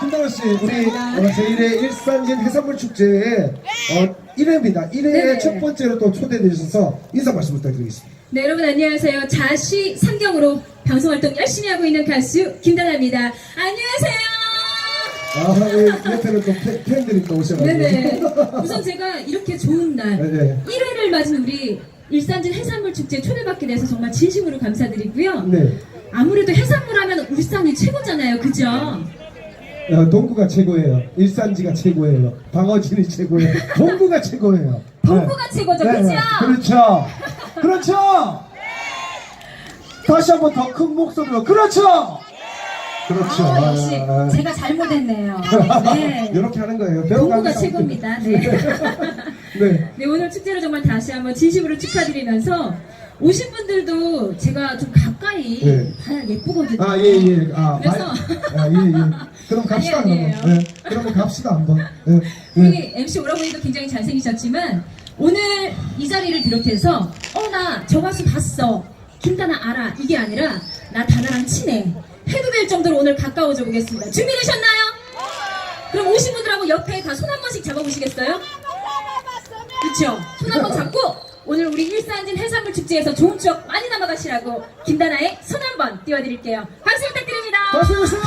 김다원 씨, 우리 어, 제1회 일산진 해산물 축제의 어, 1회입니다. 1회 네네. 첫 번째로 또 초대해 주셔서 인사 말씀 부탁드리겠습니다. 네, 여러분 안녕하세요. 자시 상경으로 방송 활동 열심히 하고 있는 가수 김다나입니다. 안녕하세요. 아, 예, 옆에는 또 팬- 팬들이 또 오셔가지고. 네네. 우선 제가 이렇게 좋은 날 네, 1회를 맞은 우리 일산진 해산물 축제 초대받게 돼서 정말 진심으로 감사드리고요. 네. 아무래도 해산물 하면 울산이 최고잖아요. 그죠? 어, 동구가 최고예요. 일산지가 최고예요. 방어진이 최고예요. 동구가 최고예요. 동구가 최고죠. 그죠? 그렇죠. 그렇죠. 다시 한 번 더 큰 목소리로 그렇죠. 그렇죠. 아, 역시 아, 제가 잘못했네요. 네. 이렇게 하는 거예요. 동구가 배워가면서 최고입니다. 네. 네. 네, 오늘 축제를 정말 다시 한번 진심으로 축하드리면서 오신 분들도 제가 좀 가까이 네. 봐야 예쁘거든요. 아, 예, 예. 아, 그래서- 아, 예, 예. 그럼 갑시다, 아니, 그러면. 아니에요. 네. 그러면 갑시다, 한번. 네. 네. 우리 MC 오라버니도 굉장히 잘생기셨지만 오늘 이 자리를 비롯해서 어나저 가수 봤어 김다나 알아 이게 아니라 나 다나랑 친해 해도 될 정도로 오늘 가까워져 보겠습니다 준비되셨나요? 그럼 오신 분들하고 옆에 다 손 한 번씩 잡아보시겠어요? 그쵸? 손한 번 잡고 오늘 우리 일산진 해산물 축제에서 좋은 추억 많이 남아가시라고 김다나의 손 한 번 띄워드릴게요 박수 부탁드립니다 다시 오세요!